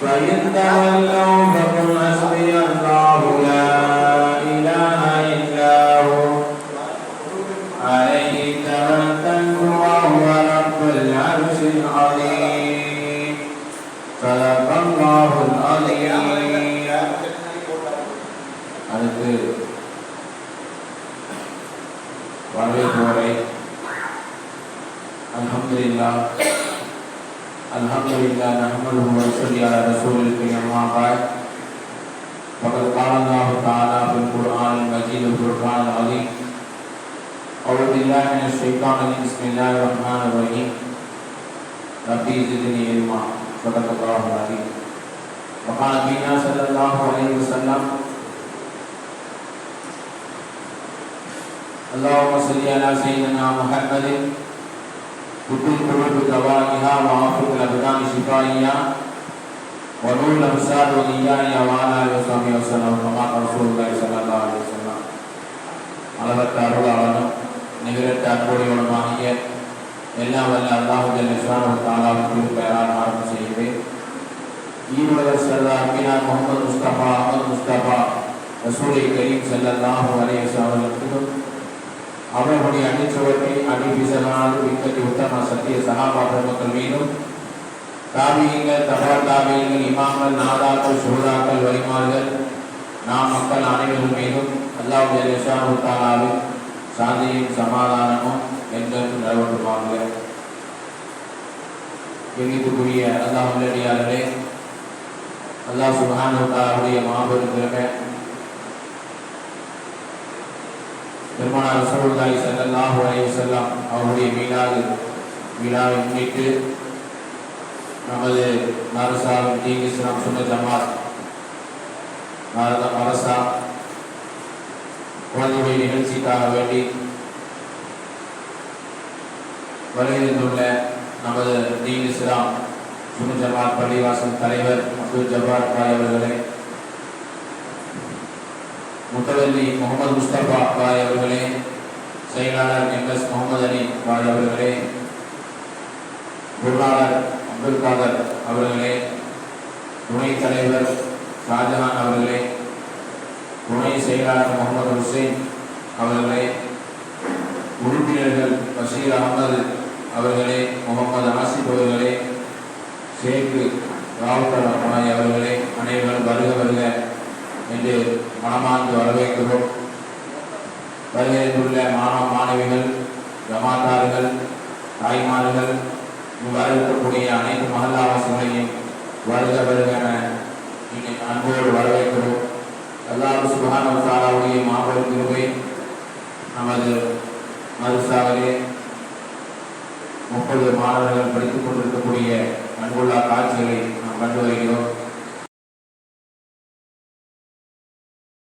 فإن تولوا فقل حسبي الله لا அடுத்து வரவேற்போரை அல்ஹம்துலில்லா அல்ஹம்துலில்லா நஹ்மதுஹு வ நுஸல்லி அலா ரசூலில் கரீம் அம்மா பாத் فقد قال الله تعالى في القرآن المجيد والفرقان العظيم أعوذ بالله من الشيطان الرجيم بسم الله الرحمن الرحيم ربي زدني علما صدق الله العظيم وقال نبينا صلى الله عليه وسلم اللهم صل على سيدنا محمد وكل قلوب دوائها وعافية الأبدان شفائها ونور الأبصار ونيائها وعلى آله وصحبه وسلم كما قال رسول الله صلى الله عليه وسلم அளவற்ற அருளாளனும் நிகரற்ற அன்புடையவனுமாகிய எல்லாம் வல்ல அல்லாஹு ஜல்லிஸ்வான தாலாவுக்கு பெயரால் ஆரம்பம் செய்கிறேன் ஈருலக சர்தார் அமீனா முகமது முஸ்தபா அகமது முஸ்தபா ரசூலை கரீம் ஸல்லல்லாஹு அலைஹி வஸல்லம் அவர்களுக்கும் அவர்களுடைய அடிச்சுவட்டை அடிபிசனாது விக்கத்தி உத்தம சத்திய சகாபா மக்கள் மீதும் தாபியங்கள் தபால் தாபியங்கள் இமாம்கள் நாதாக்கள் சூதாக்கள் வரிமார்கள் நாம் மக்கள் அனைவரும் மீதும் அல்லாஹ் ஜெயசானு சாந்தியும் சமாதானமும் என்றென்றும் நிலவட்டுவாங்க எண்ணித்துக்குரிய அல்லாஹ் உள்ளடியார்களே அல்லாஹ் சுபானு மாபெரும் திறமை பெருமானார் ரசூலுல்லாஹி ஸல்லல்லாஹு அலைய செல்லாம் அவருடைய மீனாது மீனாவை முன்னிட்டு நமது மரசாவின் தீன் இஸ்லாம் சுன்ன ஜமாத் பாரத மரசா குழந்தைகளுடைய நிகழ்ச்சிக்காக வேண்டி வருகின்றுள்ள நமது தீன் இஸ்லாம் சுன்ன ஜமாத் பள்ளிவாசல் தலைவர் அப்துல் ஜப்பார் பாய் அவர்களை முத்தவல்லி முகமது முஸ்தபா பாய் அவர்களே செயலாளர் எம்எஸ் முகமது அலி பாய் அவர்களே பொருளாளர் அப்துல் காதர் அவர்களே துணைத் தலைவர் ஷாஜஹான் அவர்களே துணை செயலாளர் முகமது ஹுசைன் அவர்களே உறுப்பினர்கள் பஷீர் அகமது அவர்களே முகமது ஆசிப் அவர்களே ஷேக் ராவுத்தர் ரஹ்மாய் அவர்களே அனைவரும் தாய்மார்கள் வரவேற்கக்கூடிய அனைத்து மகல்லாவாசிகளையும் வருக வருக என இங்கே அன்போடு வரவேற்கிறோம். எல்லாரும் சுபஹான சாராவுடைய மாபெரும் கிருபை நமது மதுசாவிலே முப்பது மாணவர்கள் படித்துக் கொண்டிருக்கக்கூடிய அன்புள்ளா காட்சிகளை நாம் கண்டு வருகிறோம்.